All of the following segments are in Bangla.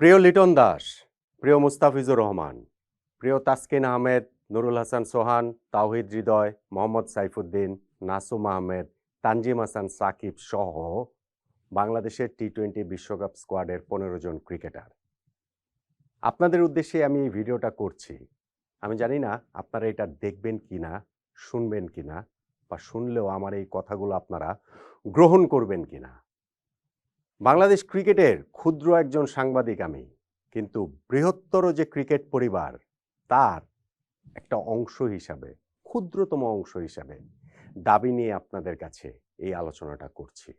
প্রিয় লিটন দাস, প্রিয় মুস্তাফিজুর রহমান, প্রিয় তাসকিন আহমেদ, নুরুল হাসান সোহান, তাওহিদ হৃদয়, মোহাম্মদ সাইফুদ্দিন, নাসুম আহমেদ, তানজিম হাসান সাকিব সহ বাংলাদেশের টি টোয়েন্টি বিশ্বকাপ স্কোয়াডের পনেরো জন ক্রিকেটার। আপনাদের উদ্দেশ্যে আমি এই ভিডিওটা করছি। আমি জানি না আপনারা এটা দেখবেন কি না শুনবেন কি না বা শুনলেও আমার এই কথাগুলো আপনারা গ্রহণ করবেন কি না বাংলাদেশ ক্রিকেটের ক্ষুদ্র একজন সাংবাদিক আমি, কিন্তু বৃহত্তর যে ক্রিকেট পরিবার, তার একটা অংশ হিসাবে, ক্ষুদ্রতম অংশ হিসাবে দাবি নিয়ে আপনাদের কাছে এই আলোচনাটা করছি।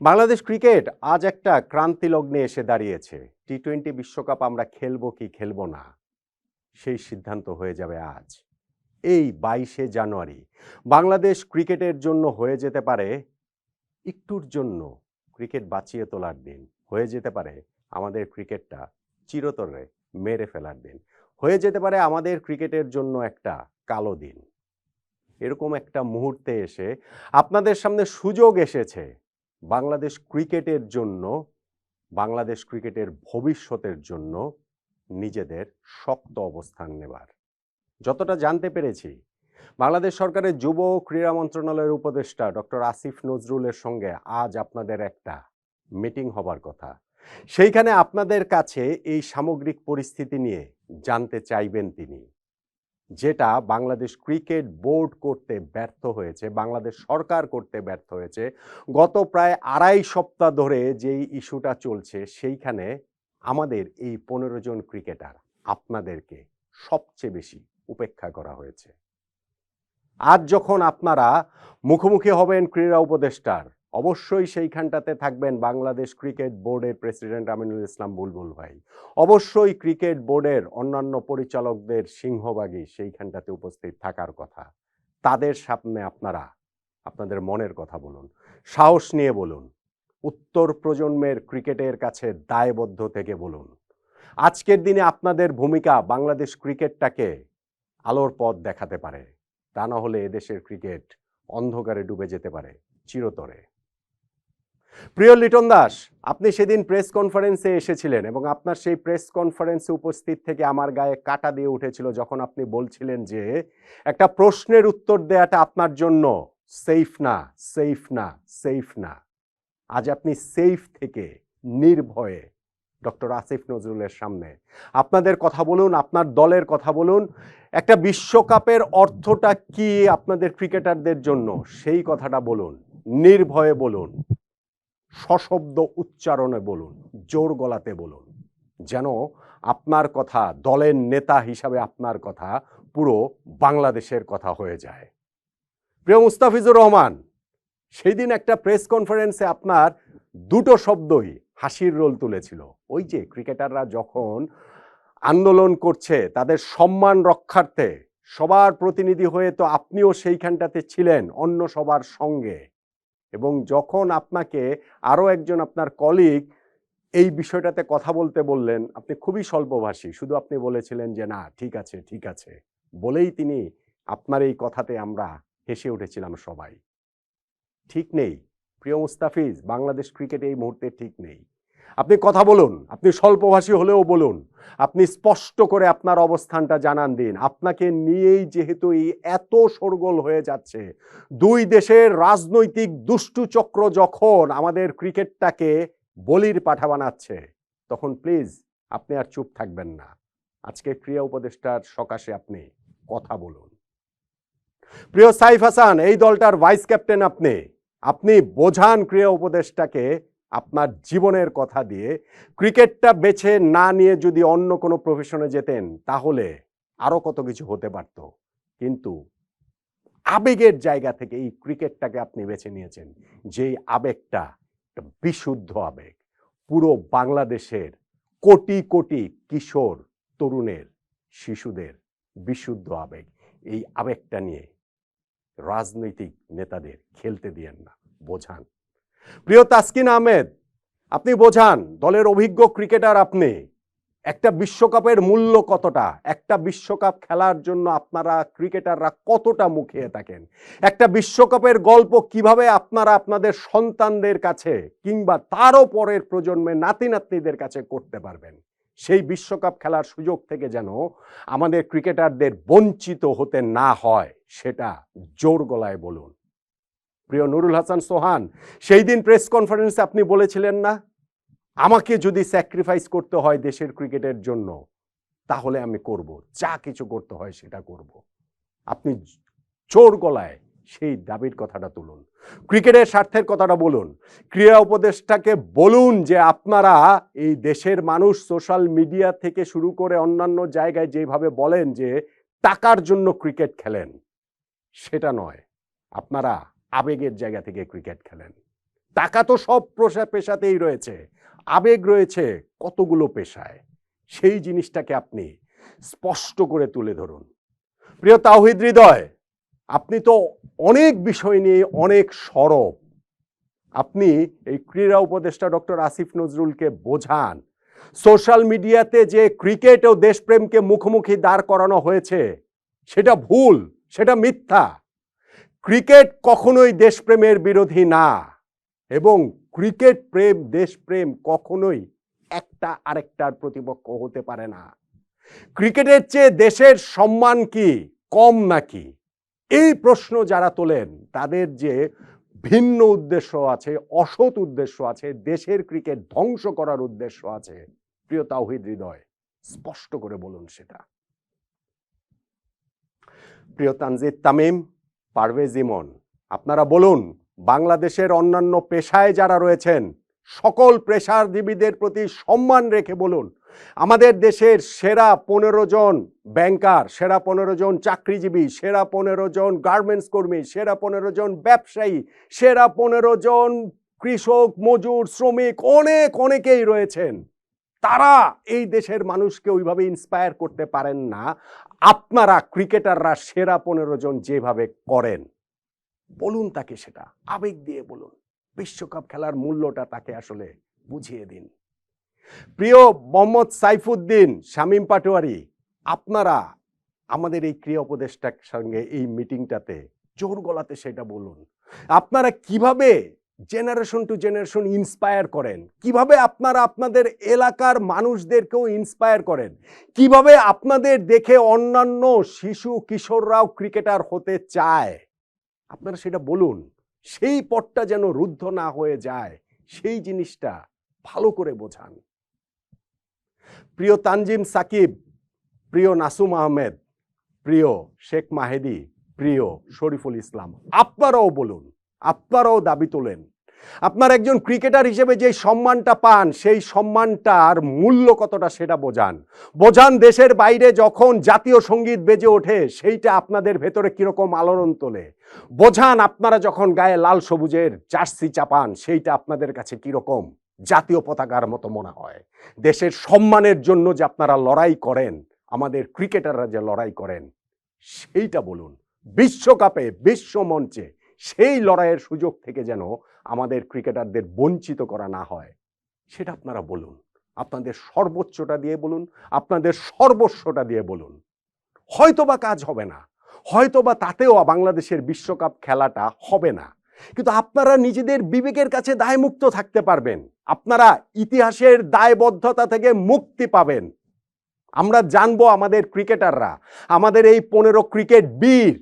বাংলাদেশ ক্রিকেট আজ একটা ক্রান্তি লগ্নে এসে দাঁড়িয়েছে। টি টোয়েন্টি বিশ্বকাপ আমরা খেলব কি খেলব না, সেই সিদ্ধান্ত হয়ে যাবে আজ। এই বাইশে জানুয়ারি, বাংলাদেশ ক্রিকেটের জন্য হয়ে যেতে পারে, একটুর জন্য ক্রিকেট বাঁচিয়ে তোলার দিন। হয়ে যেতে পারে আমাদের ক্রিকেটটা চিরতরে মেরে ফেলার দিন। হয়ে যেতে পারে আমাদের ক্রিকেটের জন্য একটা কালো দিন। এরকম একটা মুহূর্তে এসে আপনাদের সামনে সুযোগ এসেছে বাংলাদেশ ক্রিকেটের জন্য, বাংলাদেশ ক্রিকেটের ভবিষ্যতের জন্য নিজেদের শক্ত অবস্থান নেবার। যতটা জানতে পেরেছি বাংলাদেশ সরকারের যুব ও ক্রীড়া মন্ত্রণালয়ের উপদেষ্টা ডক্টর আসিফ নজরুলের সঙ্গে আজ আপনাদের একটা মিটিং হবার কথা। সেইখানে আপনাদের কাছে এই সামগ্রিক পরিস্থিতি নিয়ে জানতে চাইবেন তিনি, যেটা বাংলাদেশ ক্রিকেট বোর্ড করতে ব্যর্থ হয়েছে, বাংলাদেশ সরকার করতে ব্যর্থ হয়েছে। গত প্রায় আড়াই সপ্তাহ ধরে যেই ইস্যুটা চলছে, সেইখানে আমাদের এই পনেরো জন ক্রিকেটার আপনাদেরকে সবচেয়ে বেশি উপেক্ষা করা হয়েছে। আজ যখন আপনারা মুখোমুখি হবেন ক্রীড়া উপদেষ্টার, অবশ্যই সেইখানটাতে থাকবেন বাংলাদেশ ক্রিকেট বোর্ডের প্রেসিডেন্ট আমিনুল ইসলাম বুলবুল ভাই। অবশ্যই ক্রিকেট বোর্ডের অন্যান্য পরিচালকদের সিংহভাগই সেইখানটাতে উপস্থিত থাকার কথা। তাদের সামনে আপনারা, আপনাদের মনের কথা বলুন, সাহস নিয়ে বলুন, উত্তর প্রজন্মের ক্রিকেটের কাছে দায়বদ্ধ থেকে বলুন। আজকের দিনে আপনাদের ভূমিকা বাংলাদেশ ক্রিকেটটাকে আলোর পথ দেখাতে পারে। তা না হলে এদেশের ক্রিকেট অন্ধকারে ডুবে যেতে পারে, চিরতরে। প্রিয় লিটন দাস, আপনি সেদিন প্রেস কনফারেন্সে এসেছিলেন এবং আপনার সেই প্রেস কনফারেন্সে উপস্থিত থেকে আমার গায়ে কাটা দিয়ে উঠেছিল যখন আপনি বলছিলেন যে একটা প্রশ্নের উত্তর দেয়াটা আপনার জন্য সেফ না সেফ না সেফ না। আজ আপনি সেফ থেকে নির্ভয়ে ডক্টর আসিফ নজরুলের সামনে। আপনাদের কথা বলুন, আপনার দলের কথা বলুন একটা বিশ্বকাপের অর্থটা কি আপনাদের ক্রিকেটারদের জন্য? সেই কথাটা বলুন, নির্ভয়ে বলুন, সশব্দ উচ্চারণে বলুন, জোর গলাতে বলুন, যেন আপনার কথা, দলের নেতা হিসাবে আপনার কথা পুরো বাংলাদেশের কথা হয়ে যায়। প্রিয় মুস্তাফিজুর রহমান সেই দিন একটা প্রেস কনফারেন্সে আপনার দুটো শব্দই হাসির রোল তুলেছিল। ওই যে ক্রিকেটাররা যখন আন্দোলন করছে, তাদের সম্মান রক্ষার্থে। সবার প্রতিনিধি হয়ে তো আপনিও সেইখানটাতে ছিলেন, অন্য সবার সঙ্গে। এবং যখন আপনাকে আরও একজন আপনার কলিগ এই বিষয়টাতে কথা বলতে বললেন, আপনি খুবই স্বল্পভাষী। শুধু আপনি বলেছিলেন যে, না, ঠিক আছে ঠিক আছে। বলেই তিনি আপনার এই কথাতে আমরা হেসে উঠেছিলাম সবাই। ঠিক নেই। প্রিয় মুস্তাফিজ, বাংলাদেশ ক্রিকেট এই মুহূর্তে ঠিক নেই। আপনি কথা বলুন, আপনি স্বল্পভাষী হলেও বলুন, আপনি স্পষ্ট করে আপনার অবস্থানটা জানান দিন। আপনাকে নিয়েই যেহেতু এই এত শোরগোল হয়ে যাচ্ছে, দুই দেশের রাজনৈতিক দুষ্টু চক্র যখন আমাদের ক্রিকেটটাকে বলির পাঠা বানাচ্ছে, তখন প্লিজ আপনি আর চুপ থাকবেন না। আজকে ক্রিয়া উপদেষ্টার সকাশে আপনি কথা বলুন। প্রিয় সাইফ হাসান, এই দলটার ভাইস ক্যাপ্টেন আপনি। আপনি বোঝান ক্রিয়া উপদেষ্টাকে আপনার জীবনের কথা দিয়ে ক্রিকেটটা বেছে না নিয়ে যদি অন্য কোনো প্রফেশনে যেতেন, তাহলে আরও কত কিছু হতে পারত। কিন্তু আবেগের জায়গা থেকে এই ক্রিকেটটাকে আপনি বেছে নিয়েছেন, যেই আবেগটা বিশুদ্ধ আবেগ। পুরো বাংলাদেশের কোটি কোটি কিশোর, তরুণের, শিশুদের বিশুদ্ধ আবেগ। এই আবেগটা নিয়ে রাজনৈতিক নেতাদের খেলতে দিয়েন না, বোঝান। প্রিয় তাসকিন আহমেদ, আপনি বোঝান দলের অভিজ্ঞ ক্রিকেটার আপনি। একটা বিশ্বকাপের মূল্য কতটা? একটা বিশ্বকাপ খেলার জন্য আপনারা ক্রিকেটাররা কতটা মুখিয়ে থাকেন? একটা বিশ্বকাপের গল্প কীভাবে আপনারা আপনাদের সন্তানদের কাছে কিংবা তারও পরের প্রজন্মে নাতি নাতনিদের কাছে করতে পারবেন? সেই বিশ্বকাপ খেলার সুযোগ থেকে যেন আমাদের ক্রিকেটারদের বঞ্চিত হতে না হয়, সেটা জোর গলায় বলুন। প্রিয় নুরুল হাসান সোহান, সেই দিন প্রেস কনফারেন্সে আপনি বলেছিলেন না, আমাকে যদি স্যাক্রিফাইস করতে হয় দেশের ক্রিকেটের জন্য, তাহলে আমি করব, যা কিছু করতে হয় সেটা করব। আপনি জোর গলায় সেই দাবির কথাটা তুলুন। ক্রিকেটের স্বার্থের কথাটা বলুন। ক্রীড়া উপদেষ্টাকে বলুন যে আপনারা এই দেশের মানুষ সোশ্যাল মিডিয়া থেকে শুরু করে অন্যান্য জায়গায় যেভাবে বলেন যে টাকার জন্য ক্রিকেট খেলেন, সেটা নয়। আপনারা আবেগের জায়গা থেকে ক্রিকেট খেলেন। টাকা তো সব প্রশা পেশাতেই রয়েছে। আবেগ রয়েছে কতগুলো পেশায়। সেই জিনিসটাকে আপনি স্পষ্ট করে তুলে ধরুন। প্রিয় তাওহিদ হৃদয়, আপনি তো অনেক বিষয় নিয়ে অনেক সরব। আপনি এই ক্রীড়া উপদেষ্টা ডক্টর আসিফ নজরুলকে বোঝান। সোশ্যাল মিডিয়াতে যে ক্রিকেট ও দেশপ্রেমকে মুখোমুখি দাঁড় করানো হয়েছে, সেটা ভুল, সেটা মিথ্যা। ক্রিকেট কখনোই দেশপ্রেমের বিরোধী না এবং ক্রিকেট প্রেম, দেশপ্রেম কখনোই একটা আরেকটার প্রতিপক্ষ হতে পারে না। ক্রিকেটের চেয়ে দেশের সম্মান কি, কম নাকি? এই প্রশ্ন যারা তোলেন, তাদের যে ভিন্ন উদ্দেশ্য আছে, অসৎ উদ্দেশ্য আছে, দেশের ক্রিকেট ধ্বংস করার উদ্দেশ্য আছে, প্রিয় তাওহিদ হৃদয়, স্পষ্ট করে বলুন সেটা। প্রিয় তানজিদ তামিম পারভেজ ইমন আপনারা বলুন, বাংলাদেশের অন্যান্য পেশায় যারা রয়েছেন, সকল পেশাজীবীদের প্রতি সম্মান রেখে বলুন। আমাদের দেশের সেরা পনেরো জন ব্যাংকার, সেরা পনেরো জন চাকরিজীবী, সেরা পনেরো জন গার্মেন্টস কর্মী, সেরা পনেরো জন ব্যবসায়ী, সেরা পনেরো জন কৃষক, মজুর, শ্রমিক, অনেক অনেকেই রয়েছেন। তারা এই দেশের মানুষকে ওইভাবে ইন্সপায়ার করতে পারেন না। আপনারা ক্রিকেটাররা সেরা পনেরো জন যেভাবে করেন, বলুন তাকে সেটা, আবেগ দিয়ে বলুন। বিশ্বকাপ খেলার মূল্যটা তাকে আসলে বুঝিয়ে দিন। প্রিয় মোহাম্মদ সাইফুদ্দিন, শামীম পাটোয়ারি, আপনারা আমাদের এই ক্রিয়া উপদেষ্টার সঙ্গে এই মিটিংটাতে জোর গলাতে সেটা বলুন। আপনারা কীভাবে জেনারেশন টু জেনারেশন ইন্সপায়ার করেন। কীভাবে আপনারা আপনাদের এলাকার মানুষদেরকেও ইন্সপায়ার করেন? কীভাবে আপনাদের দেখে অন্যান্য শিশু, কিশোররাও ক্রিকেটার হতে চায়? আপনারা সেটা বলুন। সেই পথটা যেন রুদ্ধ না হয়ে যায়, সেই জিনিসটা ভালো করে বোঝান। প্রিয় তানজিম সাকিব, প্রিয় নাসুম আহমেদ, প্রিয় শেখ মাহেদি, প্রিয় শরীফুল ইসলাম, আপনারাও বলুন। আপনারাও দাবি তোলেন। আপনার একজন ক্রিকেটার হিসেবে যে সম্মানটা পান, সেই সম্মানটার মূল্য কতটা সেটা বোঝান। বোঝান দেশের বাইরে যখন জাতীয় সংগীত বেজে ওঠে, সেইটা আপনাদের ভেতরে কীরকম আলোড়ন তোলে। বোঝান আপনারা যখন গায়ে লাল সবুজের জার্সি চাপান, সেইটা আপনাদের কাছে কীরকম জাতীয় পতাকার মতো মনে হয়। দেশের সম্মানের জন্য যে আপনারা লড়াই করেন, আমাদের ক্রিকেটাররা যে লড়াই করেন, সেইটা বলুন। বিশ্বকাপে বিশ্ব মঞ্চে সেই লড়াইয়ের সুযোগ থেকে যেন আমাদের ক্রিকেটারদের বঞ্চিত করা না হয়, সেটা আপনারা বলুন। আপনাদের সর্বোচ্চটা দিয়ে বলুন, আপনাদের সর্বস্বটা দিয়ে বলুন। হয়তোবা কাজ হবে না, হয়তোবা তাতেও বাংলাদেশের বিশ্বকাপ খেলাটা হবে না, কিন্তু আপনারা নিজেদের বিবেকের কাছে দায়মুক্ত থাকতে পারবেন। আপনারা ইতিহাসের দায়বদ্ধতা থেকে মুক্তি পাবেন। আমরা জানব আমাদের ক্রিকেটাররা, আমাদের এই পনেরো ক্রিকেট বীর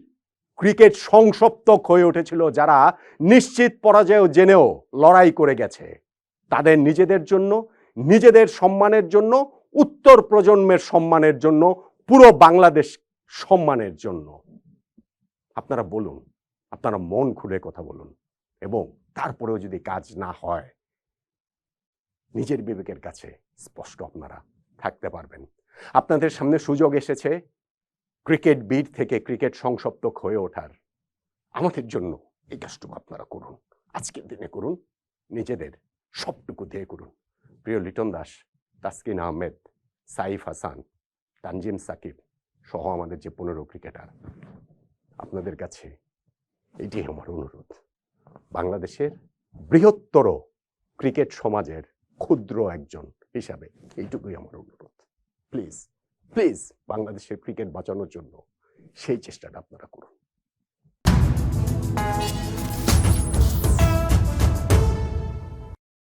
ক্রিকেট সংসপ্তক হয়ে উঠেছিল যারা নিশ্চিত পরাজয় জেনেও লড়াই করে গেছে। তাদের নিজেদের জন্য, নিজেদের সম্মানের জন্য, উত্তর প্রজন্মের সম্মানের জন্য, পুরো বাংলাদেশ সম্মানের জন্য। আপনারা বলুন, আপনারা মন খুলে কথা বলুন এবং তারপরেও যদি কাজ না হয়, নিজের বিবেকের কাছে স্পষ্ট আপনারা থাকতে পারবেন। আপনাদের সামনে সুযোগ এসেছে ক্রিকেট বিট থেকে ক্রিকেট সংসপ্তক হয়ে ওঠার আমাদের জন্য এই কাজটুকু আপনারা করুন। আজকের দিনে করুন। নিজেদের সবটুকু দিয়ে করুন। প্রিয় লিটন দাস, তাসকিন আহমেদ, সাইফ হাসান, তানজিম সাকিব সহ আমাদের যে পনেরো ক্রিকেটার, আপনাদের কাছে এটি আমার অনুরোধ। বাংলাদেশের বৃহত্তর ক্রিকেট সমাজের ক্ষুদ্র একজন হিসাবে এইটুকুই আমার অনুরোধ। প্লিজ প্লিজ বাংলাদেশের ক্রিকেট বাঁচানোর জন্য সেই চেষ্টাটা আপনারা করুন।